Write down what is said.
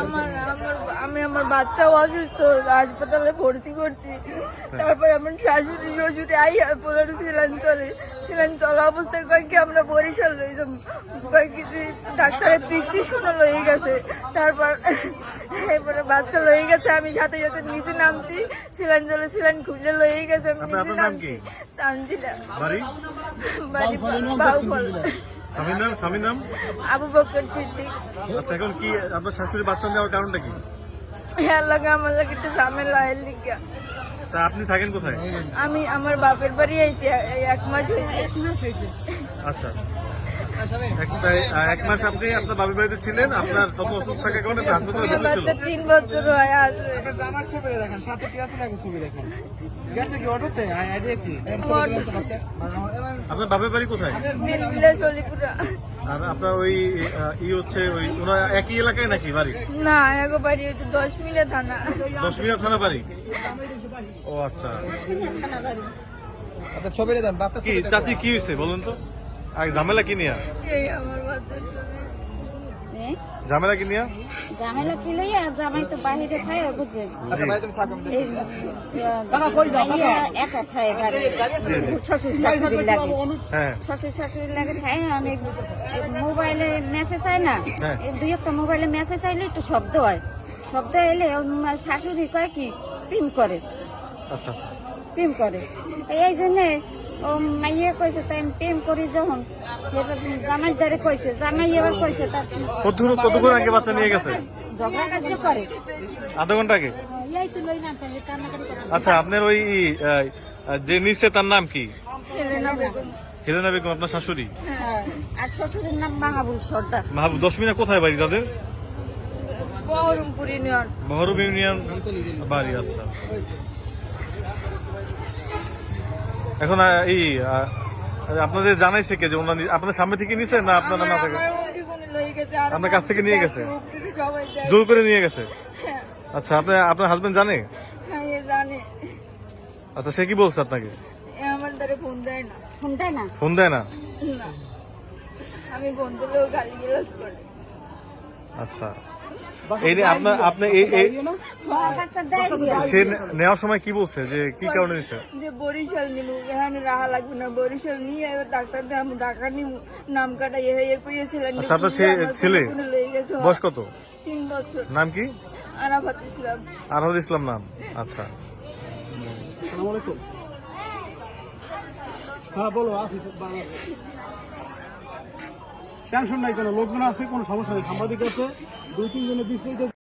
আমার আমার আমি আমার বাচ্চাও অসুস্থ হাসপাতালে ভর্তি করছি। তারপর আমার শাশুড়ি শ্বশুরে আই পনেরো সিলান চলে সিলান অবস্থায় কয়েকটি আমরা বরিশাল লই যাম কয়েকটি ডাক্তারের প্রিসক্রিপশনও লয়ে গেছে। তারপর এরপরে বাচ্চা লয়ে গেছে আমি সাথে সাথে নিচে নামছি। সিলান চলে সিলান খুলে লয়ে গেছে আমি নিচে নামছি। তানজিলা বাড়ি? বাড়ি বাউফল। স্বামীর নাম? স্বামীর নাম? আবু বকর সিদ্দিক। আচ্ছা এখন কি আপনার শাশুড়ি বাচ্চা দেওয়ার কারণটা কি? হ্যাঁ লাগে আমার লাগে একটু ঝামেলা এর লিগা। তা আপনি থাকেন কোথায়? আমি আমার বাপের বাড়ি আইছি এই এক মাস হয়েছে এক মাস হয়েছে আচ্ছা। এক- তাই, এক মাস আপনি আপনার বাবির বাড়িতে ছিলেন আপনার সব অসুস্থ থাকার কারণে আপনি হাসপাতালে ভর্তি ছিল তিন বছর হয় আসবে আমার ছবি দেখেন সাথে কি আছে দেখেন ছবি দেখেন? গেছে কি অটোতে? আইডিয়া কি? এর ছবি দিলাম তো বাচ্চা আপনার বাপের বাড়ি কোথায়? আর আপনার ওই ই হচ্ছে ওই ওনার একই এলাকায় নাকি বাড়ি? না এক বাড়ি হচ্ছে দশ মিনিট থানা। দশ মিনিট থানা বাড়ি? ও আচ্ছা। আপনার ছবি দেন বাচ্চা কি চাচি কি হয়েছে বলুন তো? আর ঝামেলা কি নিয়া? এই আমার বাচ্চার ছবি ঝামেলা কি নিয়া? ঝামেলা আর জামাই তো বাহিরে খায় বুঝে আচ্ছা ভাই তুমি ভাইয়া একা খায় শ্বশুর শাশুড়ির লাগে। হ্যাঁ। শ্বশুর শাশুড়ির লাগে খায় অনেক মোবাইলে মেসেজ হয় না? হ্যাঁ। দুই একটা মোবাইলে মেসেজ আইলে একটু শব্দ হয়। শব্দ এলে আমার শাশুড়ি কয় কি? প্রেম করে। আচ্ছা আচ্ছা। প্রেম করে। এই জন্যে ও মাইয়ে কইছে তাই আমি প্রেম করি যখন। জামাই দ্বারে কইছে জামাই এবার কইছে তার কতক্ষণ কতক্ষণ আগে বাচ্চা নিয়ে গেছে? ঝগড়া কার্য করে। আধা ঘণ্টা আগে? এই তো লই নাম আচ্ছা আপনার ওই যে নিচে তার নাম কি? হেলেনা বেগম। আপনার শাশুড়ি? হ্যাঁ, আর শ্বশুরের নাম মাহাবুল সর্দার। দশ মিনিট কোথায় বাড়ি তাদের? বহরমপুর ইউনিয়ন। মহরুব ইউনিয়ন বাড়ি আচ্ছা। এখন এই আপনাদের জানাইছে কে যে ওনার আপনাদের সামনে থেকে নিছে না আপনারা না থাকে? আপনার কাছ থেকে নিয়ে গেছে? জোর করে নিয়ে গেছে? হ্যাঁ, আচ্ছা আপনার আপনার হাজবেন্ড জানে? হ্যাঁ এ জানে। আচ্ছা সে কি বলছে আপনাকে? ফোন দেয় না। ফোন দেয় না? ফোন দেয় না? না। আমি ফোন দিলেও গালি গেলাস করে। আচ্ছা। আপনার আপনি এই এই আমার কাছে দেয় দিয়া। সে নেওয়ার সময় কি বলছে? যে কি কারণে নিছে যে বরিশাল নিব এখানে রাহা লাগবে না বরিশাল নিয়ে এবার ডাক্তার দাম টাকা নিব নাম কাটা কইয়েছিলেন আচ্ছা, আপনার ছেলে? গেছে বয়স কত? তিন বছর। নাম কি? আরাফাত ইসলাম। আরহাদ ইসলাম নাম। আচ্ছা। আসসালামু আলাইকুম। হ্যাঁ বলো আসি টেনশন নাই কেন লোকজন আছে কোনো সমস্যা নেই। সাংবাদিক আছে দুই তিনজনের বিস্তারিত